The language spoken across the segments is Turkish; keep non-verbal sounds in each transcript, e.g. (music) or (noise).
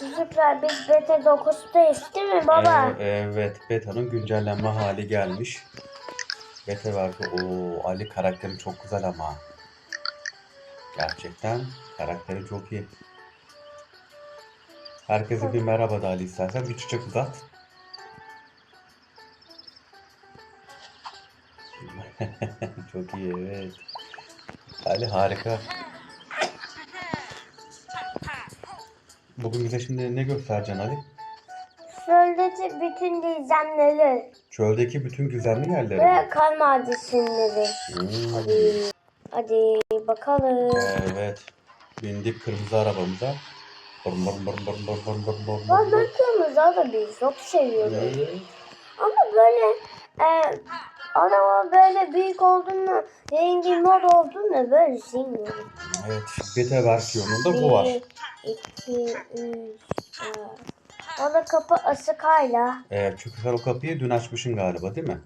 Çocuklar biz beta 9'dayız değil mi baba? Ee, evet, Beta'nın güncellenme hali gelmiş. Beta verdi. Oo, Ali karakteri çok güzel ama. Gerçekten karakteri çok iyi. Herkese bir merhaba da Ali istersen bir çiçek uzat. (laughs) çok iyi evet. Ali harika. Bugün bize şimdi ne göstereceksin Ali? Söyledi bütün dizenleri Çöldeki bütün gizemli yerleri. ve kar madenleri. Hmm. Hadi, hadi bakalım. Evet. Bindik kırmızı arabamıza. Bırm bırm bırm bırm bırm bırm bırm bırm Ben kırmızı bir çok seviyorum. Evet. Ama böyle e, araba böyle büyük olduğunu, rengi mor olduğunu böyle sevmiyorum. Evet. Beta versiyonunda bu var. Bir, iki, üç, dört. Orada kapı asık hala. Evet. Çünkü sen o kapıyı dün açmışsın galiba değil mi?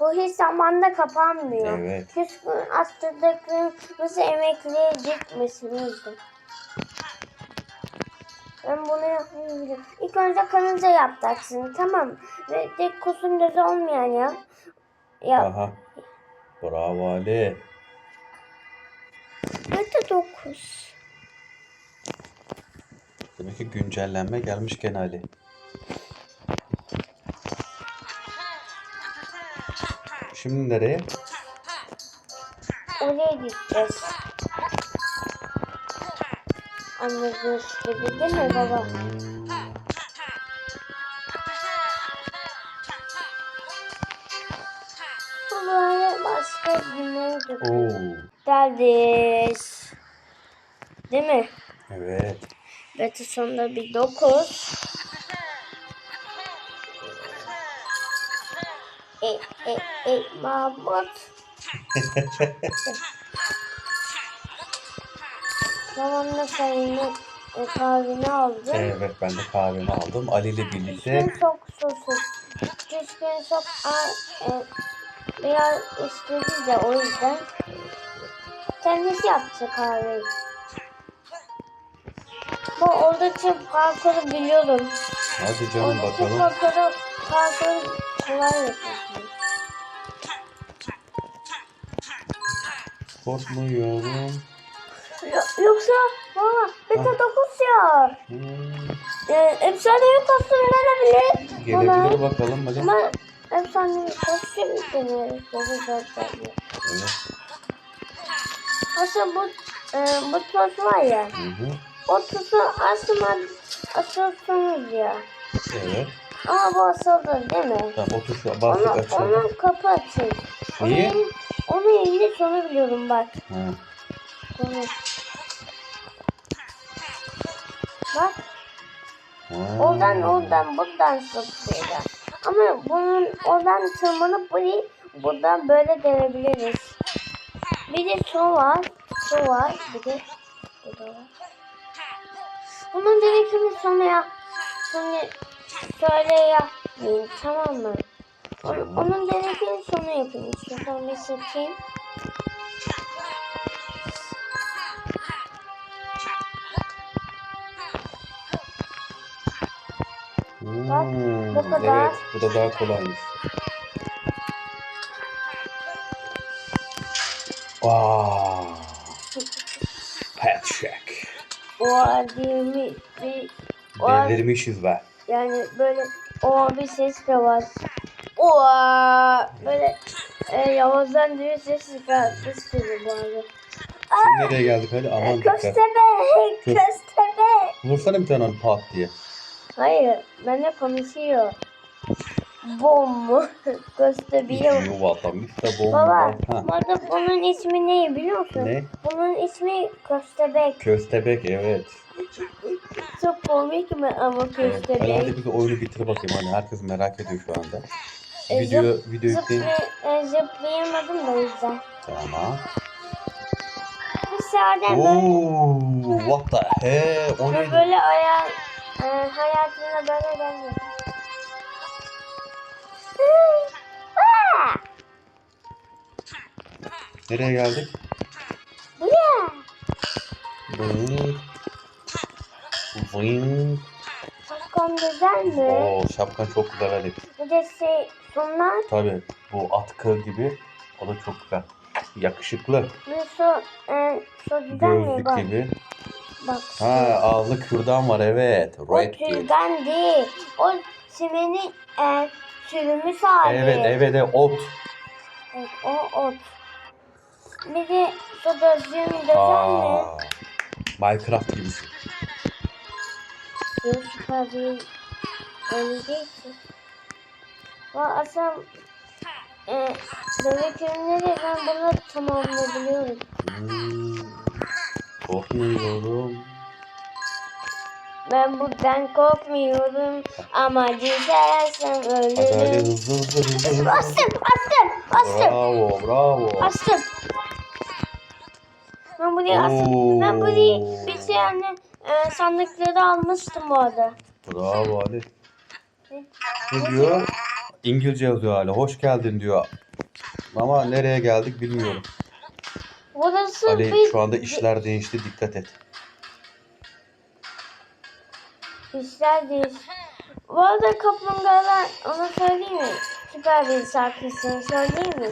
Bu hiç zamanda kapanmıyor. Evet. Küskün astırdıklarımızı emekliye gitmesinizdi. Ben bunu yapmayabilirim. İlk önce kanınca yapacaksın tamam mı? Ve tek kusun gözü olmayan ya. Ya Aha. Bravo Ali. Mete 9. Demek ki güncellenme gelmiş gene Ali. Şimdi nereye? Oraya gideceğiz. Anladınız gibi değil mi baba? Hmm. Oo. Geldik. Değil mi? Evet. Beta sonunda bir 9. E, e, e, Mahmut. (laughs) Zamanla seninle e, kahveni aldım. Evet ben de kahvemi aldım. Ali ile birlikte Düşkün çok susuz. Düşkün çok a- e, biraz istedi de o yüzden kendisi yaptı kahveyi. Bu oradaki parkuru biliyorum. hadi canım Oradaki bakalım. parkuru, parkuru kolay yapıyorsun. Korkmuyorum. Yo- Yoksa baba beta 9 ya. Hmm. E, efsanevi kostüm verebilir. Gelebilir bakalım hadi. Ama efsanevi kostüm deneriz. Baba zaten. Evet. Aslında bu e, bu toz var ya. Hı hı. O tuzu aslında asılsınız ya. Evet. Ama bu asıldı değil mi? Tamam o tuşa bastık Onu, açalım. onun kapı açık. Niye? Onun, yerini sonu biliyorum bak. Ha. Sonu. Bak Ha. oradan oradan buradan sıkıyor. Ama bunun oradan tırmanıp burayı buradan böyle delebiliriz. Bir de su var. Su var. Bir de burada var. Bunun gerekini sonra ya. Sonra söyle yapmayın tamam mı? Onun, onun gerekini sonra yapın. Şuradan bir Hmm, bu kadar. Evet bu da daha kolaymış. Aa. Check. O ademi bir o ad- Delirmişiz be. yani böyle o bir ses de var. Oha böyle e, Yavuz'dan diyor ses çıkarttı seni bu arada. Şimdi nereye geldik hadi aman dikkat. Köstebek, Kös- köstebek. Vursana bir tane onu pat diye. Hayır, benimle konuşuyor. Bom. Köstebeğim. Yuvadan işte bomba. Baba, Ha. bu arada bunun ismi ne biliyor musun? Ne? Bunun ismi köstebek. Köstebek evet. Çok komik mi ama evet. Hadi, köstebek? bir oyunu bitir bakayım hani herkes merak ediyor şu anda. E, Video zıp- video yükleyin. Zıplay, e, zıplayamadım da o yüzden. Tamam. Müsaaden böyle, Oo, what the hell? O böyle ayağı e, hayatına böyle dönüyor. Nereye geldik? Bu ne? Bu. Bu Boing. Şapkan güzel mi? Oo şapkan çok güzel Ali. Bir de şey bunlar Tabii bu atkı gibi. O da çok güzel. Yakışıklı. bir su, e, su güzel mi? Gözlük gibi. Bak. Ha ağzı kürdan var evet. o Red gibi. tülben değil. O simenin e, sürümüş hali. Evet evet evet, ot. Evet, o ot. Bir de gözlüğüm güzel mi? Minecraft gibisin. Yok süper değil. Öyle değil ki. Aslında e, bebek ürünleri ben bunu tamamlayabiliyorum. Hmm, korkmuyorum. Ben buradan korkmuyorum ama düşersem Hadi hadi ölürüm. hızlı hızlı hızlı hızlı. Bastım, bastım, bastım, Bravo bravo. bastım. Ben buraya astım. Ben buraya bir şey yani e, sandıkları almıştım bu arada. Bravo Ali. Ne diyor? İngilizce yazıyor Ali. Hoş geldin diyor. Ama nereye geldik bilmiyorum. Burası Ali bir şu anda işler değişti dikkat et. işler değil. Bu arada kaplumbağalar onu söyleyeyim mi? Süper bir şarkısını söyleyeyim mi?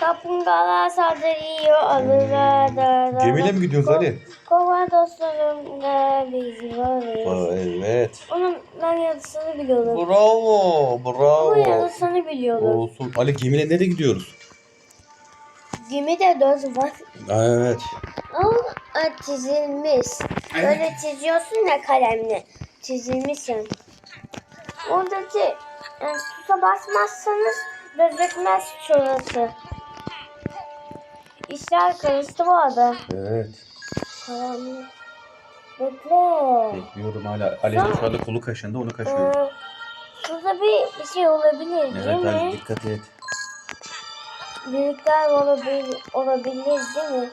Kaplumbağalar saldırıyor alırlar da. Gemiyle mi gidiyoruz Ali? Kova dostlarım da biz varız. Evet. Onun ben yazısını biliyorum. Bravo bravo. yazısını biliyorum. Olsun. Ali gemiyle nereye gidiyoruz? Gemi de göz var. Evet. Ama e, çizilmiş. Böyle çiziyorsun ya kalemle. Çizilmiş yani. Oradaki e, tuşa basmazsanız gözükmez şurası. İşler karıştı bu arada. Evet. Karanlık. Bekle. Bekliyorum hala. Ali'nin şu anda kolu kaşındı onu kaşıyorum. Ee, şurada bir, bir şey olabilir değil Evet Ali mi? dikkat et. Büyükler olabilir, olabilir değil mi?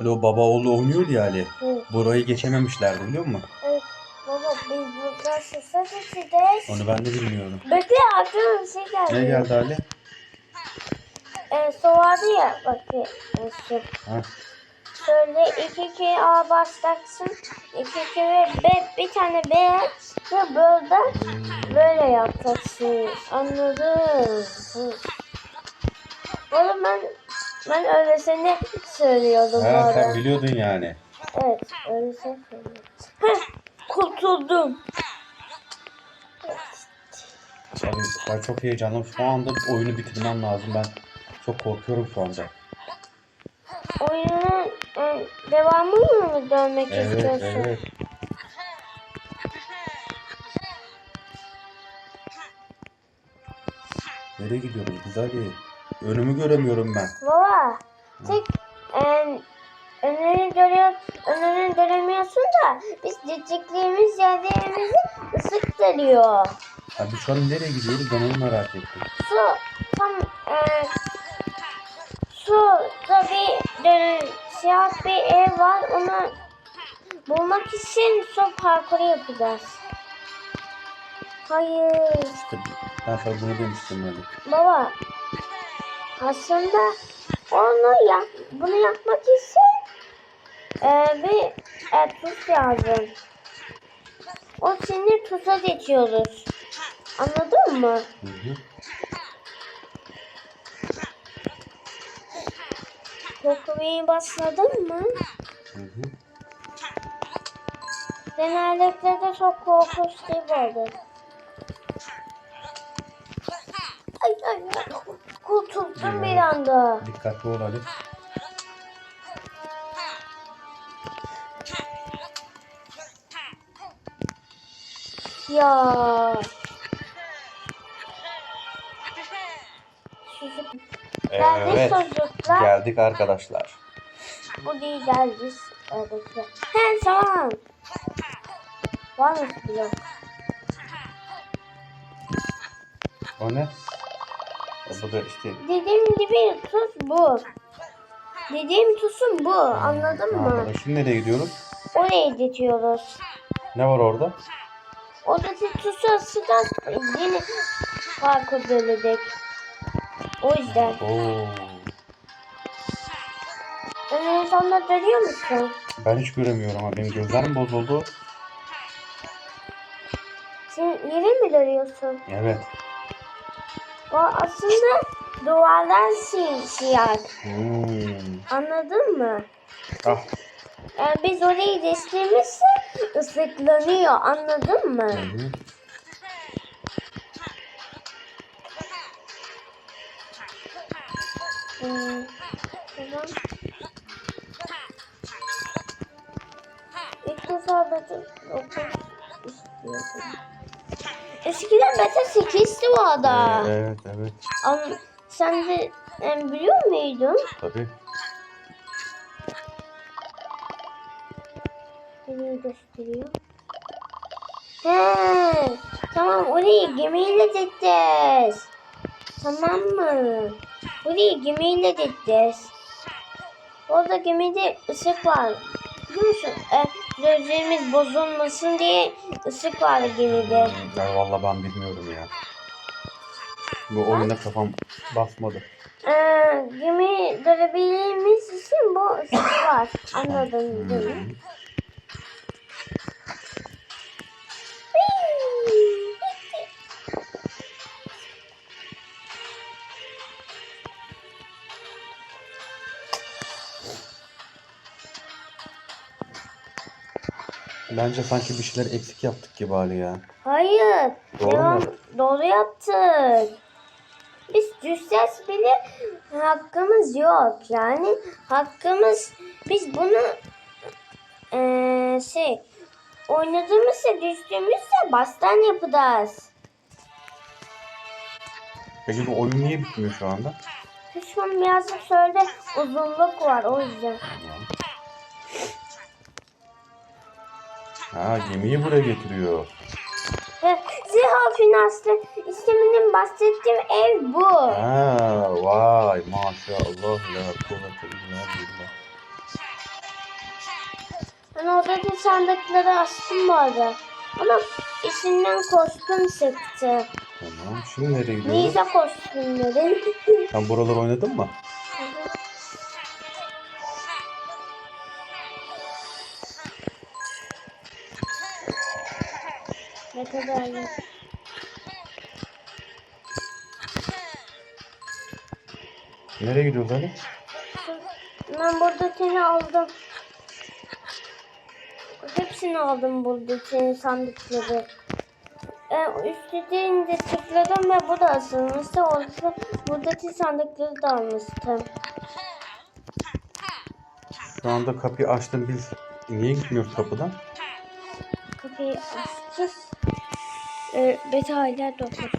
Ali o baba oğlu oynuyordu ya Ali. Hı. Burayı geçememişlerdi biliyor musun? Evet. Baba biz burada sıfır geçeceğiz. Onu ben de bilmiyorum. Bekle aklıma bir şey geldi. Ne geldi Ali? Ee, su vardı ya bak e. Ha. Şöyle iki kere A basacaksın. iki kere B bir tane B ve böyle böyle yapacaksın. Anladın? Oğlum ben ben öylesine söylüyordum Ha, sen biliyordun yani. Evet öylesine söylüyordum. Heh, kurtuldum. Abi ben çok heyecanlıyım. Şu anda oyunu bitirmem lazım. Ben çok korkuyorum şu anda. Oyunun e, devamını mı dönmek Evet istiyorsun? evet. Nereye gidiyoruz biz Ali? Önümü göremiyorum ben. Baba tek e, önünü görüyor, önünü göremiyorsun da biz diyeceklerimiz yerlerimizi ısıttırıyor. Abi şu an nereye gidiyoruz ben onu merak ettim. Su tam e, su tabi e, siyah bir ev var onu bulmak için su parkuru yapacağız. Hayır. İşte ben sana bunu demiştim Ali. Baba aslında onu yap, bunu yapmak için e, bir e, tuz lazım. O sinir tuza geçiyoruz. Anladın mı? Hı hı. Kokuyu başladın mı? Hı hı. Genellikle de çok korkunç değil oldu. Anda. Dikkatli ol Ali. Ya. Evet. çocuklar. Geldik arkadaşlar. Bu değil geldik. Evet. He tamam. Var mı blok? O ne? Bu da işte Dediğim gibi tuz bu. Dediğim tuzun bu. Anladın mı? Anladım. Şimdi nereye gidiyoruz? Oraya gidiyoruz. Ne var orada? Oradaki tuzu sıcak yine farkı bölecek. O yüzden. Oo. Önüne sonunda görüyor musun? Ben hiç göremiyorum ama benim gözlerim bozuldu. Sen yere mi dönüyorsun? Evet. O aslında duvardan simsiyah. Hmm. Anladın mı? Ah. Yani biz orayı değiştirirse ıslıklanıyor. Anladın mı? Hı hı. Hmm, tamam. İlk defa beta 9 istiyordum. Eskiden beta 8'ti bu ada. Ee, evet evet. Ama sen de em, biliyor muydun? Tabii. Neyi gösteriyor? He, tamam orayı gemiyle gideceğiz. Tamam mı? Orayı gemiyle gideceğiz. Orada gemide ışık var. Biliyor musun? E, gözlerimiz bozulmasın diye ışık var gemide. Hmm, Ya valla ben bilmiyorum ya. Bu oyuna kafam basmadı. E, gemi durabilmemiz için bu ışık var. Anladın değil mi? Bence sanki bir şeyler eksik yaptık gibi hali ya. Hayır. Doğru devam, mu? Doğru yaptık. Biz düşeceğiz bile hakkımız yok. Yani hakkımız biz bunu eee, şey oynadığımızda düştüğümüzde bastan yapacağız. Peki bu oyun niye bitmiyor şu anda? Şu an birazcık şöyle uzunluk var o yüzden. Tamam. Ha gemiyi buraya getiriyor. Ve Ziha Finanslı isminin bahsettiğim ev bu. Ha vay maşallah la kuvvete illa billah. Ben oradaki sandıkları açtım bu arada. Ama içinden kostüm çıktı. Tamam şimdi nereye gidiyoruz? Niza kostümleri. Sen buralar oynadın mı? Ne kadar iyi. Nereye gidiyoruz Ali? Ben buradakini aldım. Hepsini aldım buradaki sandıkları. Ee, üstüne tıkladım ve bu da asılmıştı. Orada buradaki sandıkları da almıştım. Şu anda kapıyı açtım biz. Niye gitmiyoruz kapıdan? Kapıyı açtık. Ee, beta ile dokuz.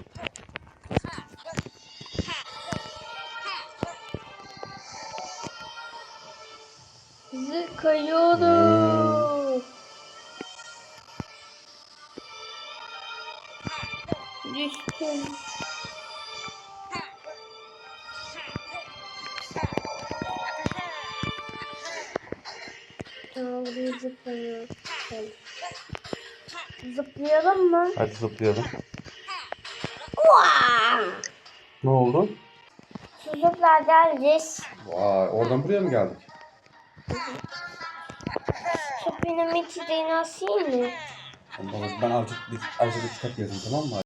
Bizi kayıyoruz. Düştüm. Tamam buraya zıplanıyor. Zıplayalım mı? Hadi zıplayalım. Ne oldu? Çocuklar geleceğiz. Vay oradan buraya mı geldik? Şu benim içi nasıl mı? Ben azıcık, azıcık kitap yazayım tamam mı?